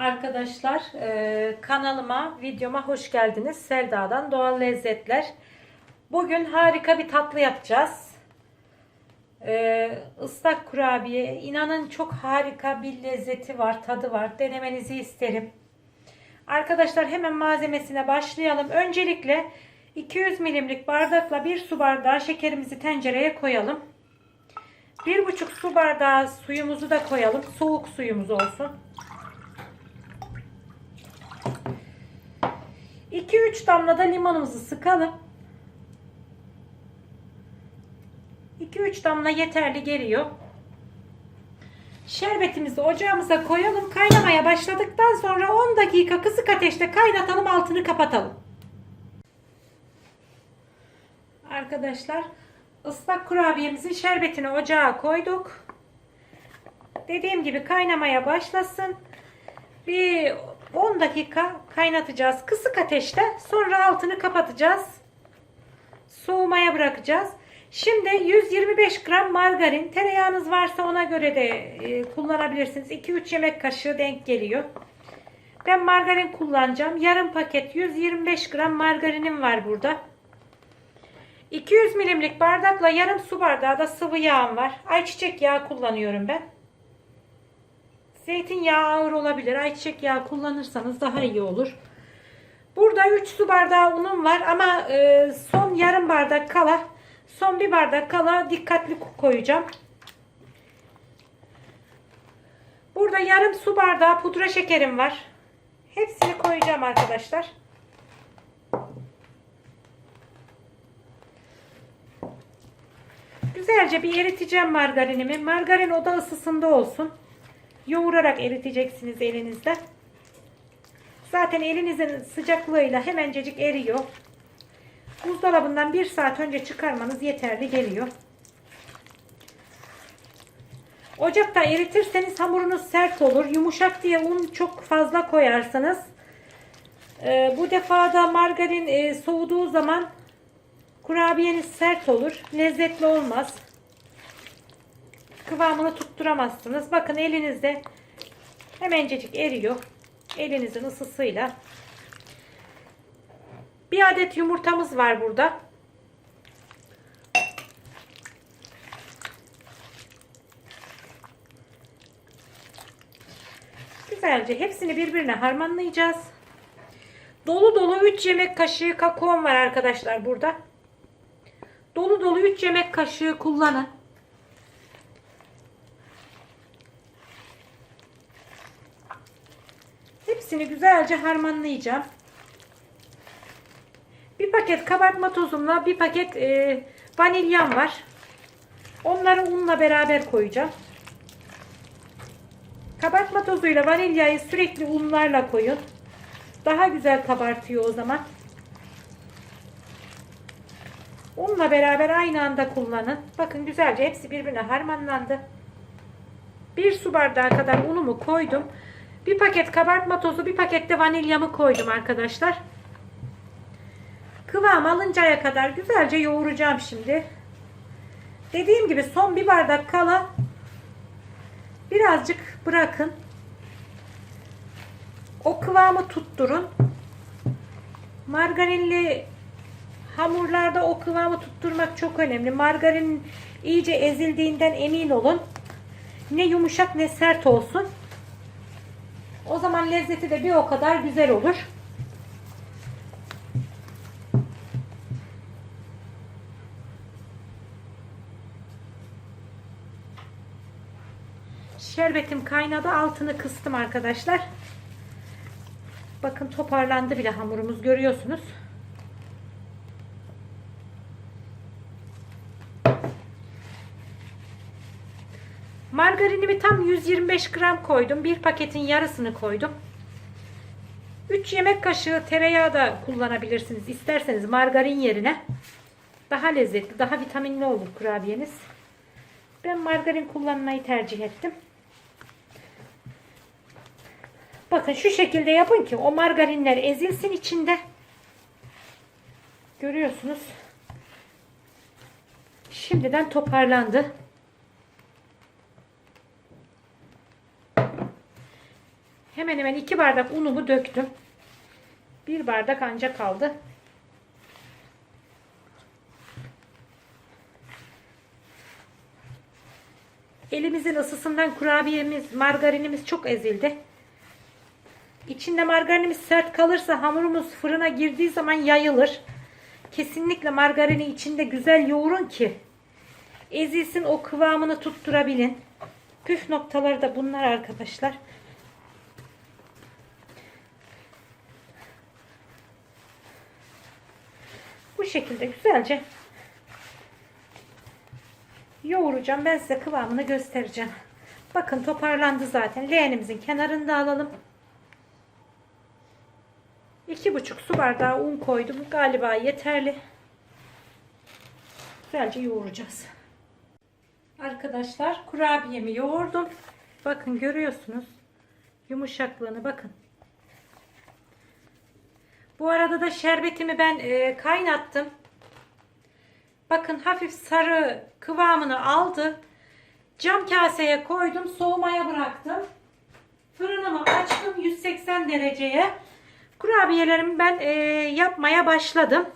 Arkadaşlar e, kanalıma, videoma hoş geldiniz. Selda'dan Doğal Lezzetler. Bugün harika bir tatlı yapacağız. E, ıslak kurabiye. İnanın çok harika bir lezzeti var, tadı var. Denemenizi isterim. Arkadaşlar hemen malzemesine başlayalım. Öncelikle 200 milimlik bardakla 1 su bardağı şekerimizi tencereye koyalım. 1,5 su bardağı suyumuzu da koyalım. Soğuk suyumuz olsun. 2-3 damla da limonumuzu sıkalım. 2-3 damla yeterli geliyor. Şerbetimizi ocağımıza koyalım. Kaynamaya başladıktan sonra 10 dakika kısık ateşte kaynatalım. Altını kapatalım. Arkadaşlar ıslak kurabiyemizin şerbetini ocağa koyduk. Dediğim gibi kaynamaya başlasın. Bir 10 dakika kaynatacağız kısık ateşte. Sonra altını kapatacağız. Soğumaya bırakacağız. Şimdi 125 gram margarin. Tereyağınız varsa ona göre de e, kullanabilirsiniz. 2-3 yemek kaşığı denk geliyor. Ben margarin kullanacağım. Yarım paket 125 gram margarinim var burada. 200 milimlik bardakla yarım su bardağı da sıvı yağım var. Ayçiçek yağı kullanıyorum ben. Zeytinyağı ağır olabilir. Ayçiçek yağı kullanırsanız daha iyi olur. Burada 3 su bardağı unum var ama e, son yarım bardak kala son bir bardak kala dikkatli koyacağım. Burada yarım su bardağı pudra şekerim var. Hepsini koyacağım arkadaşlar. Güzelce bir eriteceğim margarinimi. Margarin oda ısısında olsun. Yoğurarak eriteceksiniz elinizde. Zaten elinizin sıcaklığıyla hemencecik eriyor. Buzdolabından bir saat önce çıkarmanız yeterli geliyor. Ocakta eritirseniz hamurunuz sert olur. Yumuşak diye un çok fazla koyarsanız e, bu defada margarin e, soğuduğu zaman kurabiyeniz sert olur. Lezzetli olmaz kıvamını tutturamazsınız. Bakın elinizde hemencecik eriyor. Elinizin ısısıyla. Bir adet yumurtamız var burada. Güzelce hepsini birbirine harmanlayacağız. Dolu dolu 3 yemek kaşığı kakaom var arkadaşlar burada. Dolu dolu 3 yemek kaşığı kullanın. Hepsini güzelce harmanlayacağım. Bir paket kabartma tozumla bir paket e, vanilyam var. Onları unla beraber koyacağım. Kabartma tozuyla vanilyayı sürekli unlarla koyun. Daha güzel kabartıyor o zaman. Unla beraber aynı anda kullanın. Bakın güzelce hepsi birbirine harmanlandı. Bir su bardağı kadar unumu koydum. Bir paket kabartma tozu, bir paket de vanilyamı koydum arkadaşlar. Kıvam alıncaya kadar güzelce yoğuracağım şimdi. Dediğim gibi son bir bardak kala birazcık bırakın. O kıvamı tutturun. Margarinli hamurlarda o kıvamı tutturmak çok önemli. Margarin iyice ezildiğinden emin olun. Ne yumuşak ne sert olsun. O zaman lezzeti de bir o kadar güzel olur. Şerbetim kaynadı. Altını kıstım arkadaşlar. Bakın toparlandı bile hamurumuz görüyorsunuz. Margarinimi tam 125 gram koydum. Bir paketin yarısını koydum. 3 yemek kaşığı tereyağı da kullanabilirsiniz. İsterseniz margarin yerine. Daha lezzetli, daha vitaminli olur kurabiyeniz. Ben margarin kullanmayı tercih ettim. Bakın şu şekilde yapın ki o margarinler ezilsin içinde. Görüyorsunuz. Şimdiden toparlandı. Hemen hemen 2 bardak unumu döktüm. 1 bardak anca kaldı. Elimizin ısısından kurabiyemiz, margarinimiz çok ezildi. İçinde margarinimiz sert kalırsa hamurumuz fırına girdiği zaman yayılır. Kesinlikle margarini içinde güzel yoğurun ki ezilsin o kıvamını tutturabilin. Püf noktaları da bunlar arkadaşlar. Şekilde güzelce yoğuracağım. Ben size kıvamını göstereceğim. Bakın toparlandı zaten. Leğenimizin kenarında alalım. 2,5 su bardağı un koydum. Galiba yeterli. Güzelce yoğuracağız. Arkadaşlar kurabiyemi yoğurdum. Bakın görüyorsunuz. Yumuşaklığını bakın. Bu arada da şerbetimi ben e, kaynattım. Bakın hafif sarı kıvamını aldı. Cam kaseye koydum. Soğumaya bıraktım. Fırınımı açtım 180 dereceye. Kurabiyelerimi ben e, yapmaya başladım.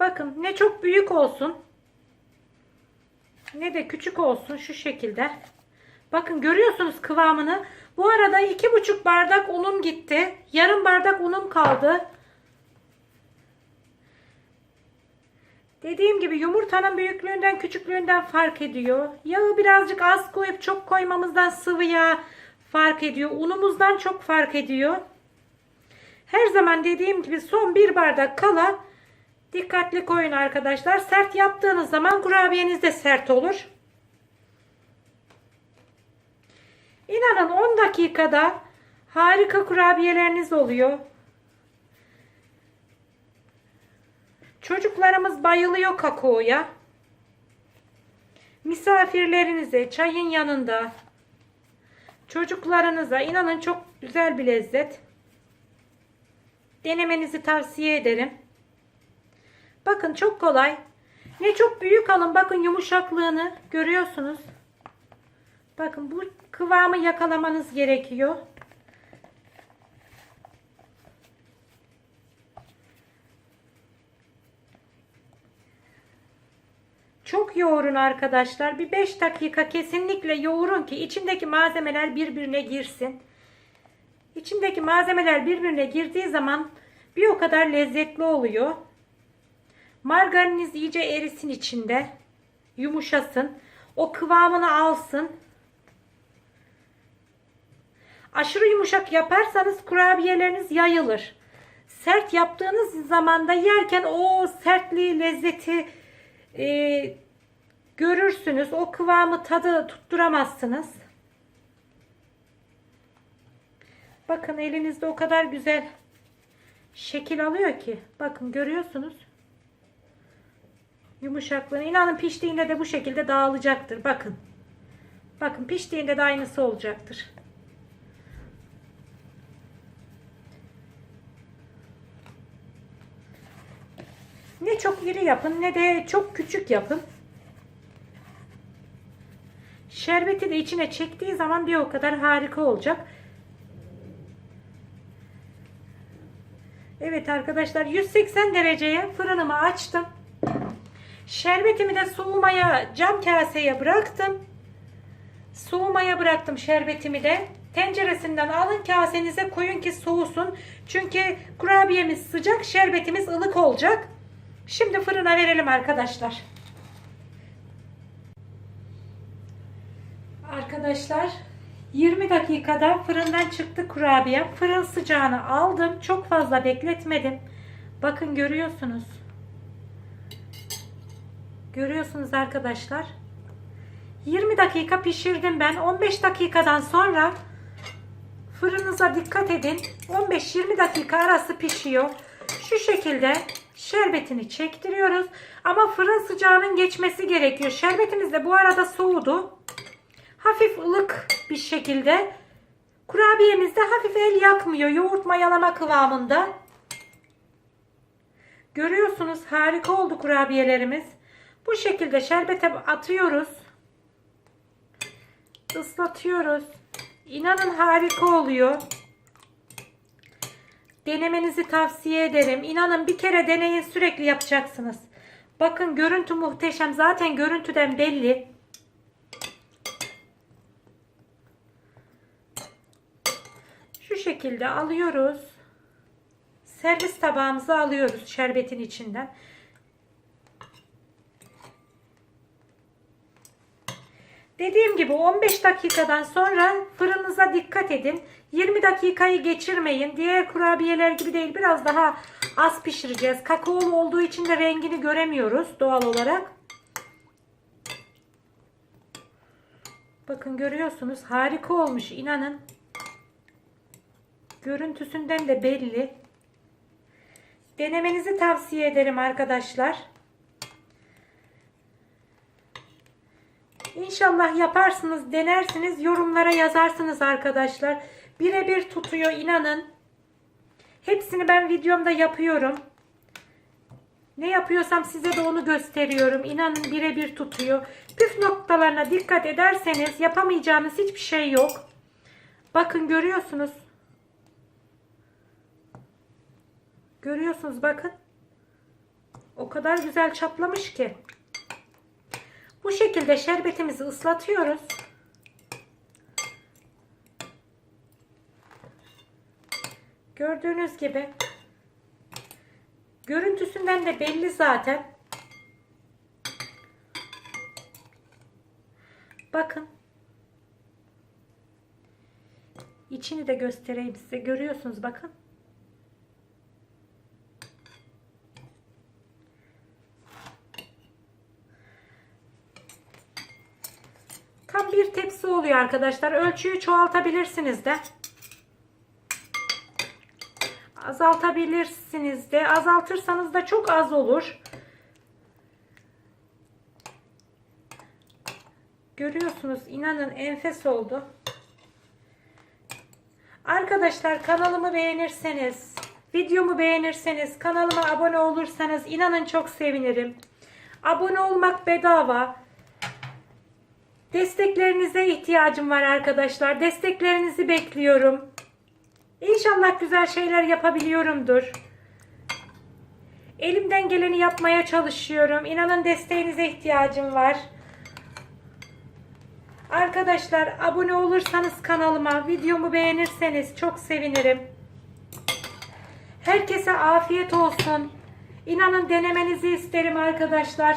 Bakın ne çok büyük olsun. Ne de küçük olsun şu şekilde. Bakın görüyorsunuz kıvamını. Bu arada iki buçuk bardak unum gitti. Yarım bardak unum kaldı. Dediğim gibi yumurtanın büyüklüğünden küçüklüğünden fark ediyor. Yağı birazcık az koyup çok koymamızdan sıvı yağ fark ediyor. Unumuzdan çok fark ediyor. Her zaman dediğim gibi son bir bardak kala dikkatli koyun arkadaşlar. Sert yaptığınız zaman kurabiyeniz de sert olur. İnanın 10 dakikada harika kurabiyeleriniz oluyor. Çocuklarımız bayılıyor kakaoya. Misafirlerinize çayın yanında çocuklarınıza inanın çok güzel bir lezzet. Denemenizi tavsiye ederim. Bakın çok kolay. Ne çok büyük alın. Bakın yumuşaklığını görüyorsunuz. Bakın bu kıvamı yakalamanız gerekiyor. Çok yoğurun arkadaşlar. Bir 5 dakika kesinlikle yoğurun ki içindeki malzemeler birbirine girsin. İçindeki malzemeler birbirine girdiği zaman bir o kadar lezzetli oluyor. Margarininiz iyice erisin içinde. Yumuşasın. O kıvamını alsın. Aşırı yumuşak yaparsanız kurabiyeleriniz yayılır. Sert yaptığınız zaman da yerken o sertliği, lezzeti e, görürsünüz. O kıvamı, tadı tutturamazsınız. Bakın elinizde o kadar güzel şekil alıyor ki. Bakın görüyorsunuz. Yumuşaklığını. İnanın piştiğinde de bu şekilde dağılacaktır. Bakın. Bakın piştiğinde de aynısı olacaktır. Ne çok iri yapın ne de çok küçük yapın. Şerbeti de içine çektiği zaman bir o kadar harika olacak. Evet arkadaşlar 180 dereceye fırınımı açtım. Şerbetimi de soğumaya cam kaseye bıraktım. Soğumaya bıraktım şerbetimi de. Tenceresinden alın kasenize koyun ki soğusun. Çünkü kurabiyemiz sıcak, şerbetimiz ılık olacak. Şimdi fırına verelim arkadaşlar. Arkadaşlar 20 dakikada fırından çıktı kurabiye. Fırın sıcağını aldım. Çok fazla bekletmedim. Bakın görüyorsunuz. Görüyorsunuz arkadaşlar. 20 dakika pişirdim ben. 15 dakikadan sonra fırınıza dikkat edin. 15-20 dakika arası pişiyor. Şu şekilde şerbetini çektiriyoruz. Ama fırın sıcağının geçmesi gerekiyor. Şerbetimiz de bu arada soğudu. Hafif ılık bir şekilde. Kurabiyemiz de hafif el yakmıyor. Yoğurt mayalama kıvamında. Görüyorsunuz harika oldu kurabiyelerimiz. Bu şekilde şerbete atıyoruz. Islatıyoruz. İnanın harika oluyor. Denemenizi tavsiye ederim. İnanın bir kere deneyin sürekli yapacaksınız. Bakın görüntü muhteşem. Zaten görüntüden belli. Şu şekilde alıyoruz. Servis tabağımıza alıyoruz şerbetin içinden. Dediğim gibi 15 dakikadan sonra fırınınıza dikkat edin. 20 dakikayı geçirmeyin. Diğer kurabiyeler gibi değil. Biraz daha az pişireceğiz. Kakaolu olduğu için de rengini göremiyoruz doğal olarak. Bakın görüyorsunuz harika olmuş inanın. Görüntüsünden de belli. Denemenizi tavsiye ederim arkadaşlar. İnşallah yaparsınız, denersiniz, yorumlara yazarsınız arkadaşlar. Birebir tutuyor inanın. Hepsini ben videomda yapıyorum. Ne yapıyorsam size de onu gösteriyorum. İnanın birebir tutuyor. Püf noktalarına dikkat ederseniz yapamayacağınız hiçbir şey yok. Bakın görüyorsunuz. Görüyorsunuz bakın. O kadar güzel çaplamış ki. Bu şekilde şerbetimizi ıslatıyoruz. Gördüğünüz gibi görüntüsünden de belli zaten. Bakın. İçini de göstereyim size. Görüyorsunuz bakın. Tam bir tepsi oluyor arkadaşlar. Ölçüyü çoğaltabilirsiniz de. Azaltabilirsiniz de. Azaltırsanız da çok az olur. Görüyorsunuz inanın enfes oldu. Arkadaşlar kanalımı beğenirseniz, videomu beğenirseniz, kanalıma abone olursanız inanın çok sevinirim. Abone olmak bedava. Desteklerinize ihtiyacım var arkadaşlar. Desteklerinizi bekliyorum. İnşallah güzel şeyler yapabiliyorumdur. Elimden geleni yapmaya çalışıyorum. İnanın desteğinize ihtiyacım var. Arkadaşlar abone olursanız kanalıma, videomu beğenirseniz çok sevinirim. Herkese afiyet olsun. İnanın denemenizi isterim arkadaşlar.